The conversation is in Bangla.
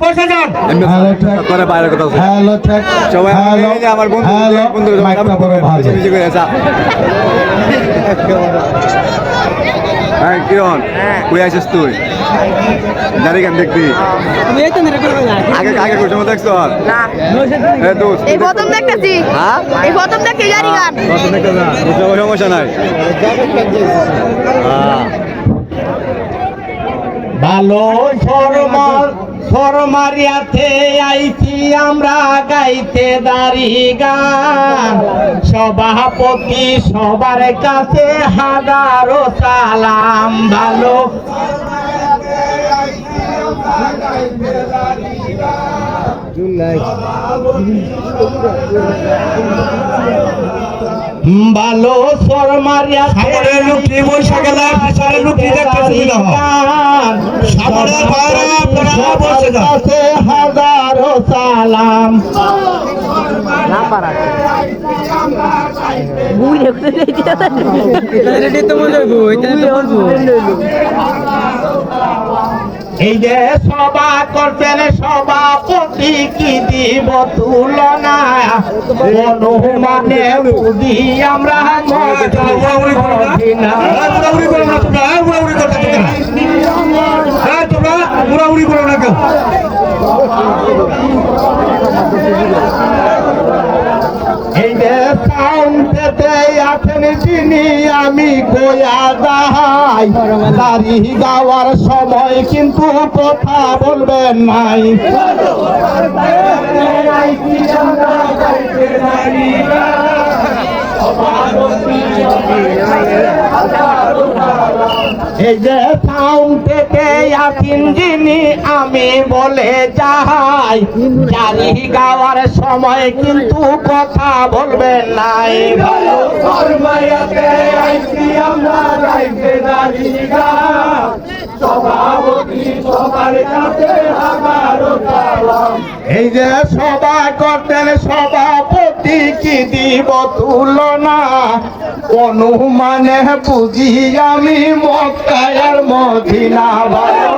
বসে যান করে বাইরে কথা হ্যালো সবাই এই আমার বন্ধু বন্ধু হ্যাঁ কিরণ কই আছিস তুই? জানি কেন দেখবি? আগে আগে দেখছ? এই প্রথম দেখতেছি। হ্যাঁ? এই প্রথম দেখতে জানি গান। কত দেখতে না সমস্যা নাই। হ্যাঁ। ভালো ফরমারিয়াতে আইছি আমরা গাইতে দাঁড়ি গান। সভাপতি সবার কাছে হাজারো সালাম ভালো। ভালো ফরমারিয়া সামনের লোকটি বৈশাখে পিছনের দেখতে সুবিধা হয়। কাছে হাজারো সালাম। এই যে সভা করছেন সভাপতি কি দিব তুলনা? অনুমানে বুঝি আমরা মদিনা। হ্যাঁ, উড়াউড়ি করো না তোমরা, হ্যাঁ, উড়াউড়ি করতে তোমরা। হ্যাঁ, তোমরা উড়াউড়ি করো না কেউ। এই যে কাউন্টেতে আছেন যিনি, আমি গোয়া যাই। দাড়ি গাওয়ার সময় কিন্তু কথা বলবেন নাই। এই যে কাউন্টেতে আছেন যিনি আমি বলে যাই, জারি গাওয়ার সময় কিন্তু কথা বলবেন নাই। ভালো ফরমায়াতে আইছি আমরা গাইতে হাজারো সালাম এই যে সভা করতেন সভাপতি কি দিব তুলনা? অনুমানে বুঝি আমি মক্কায়ার মদিনা ভালো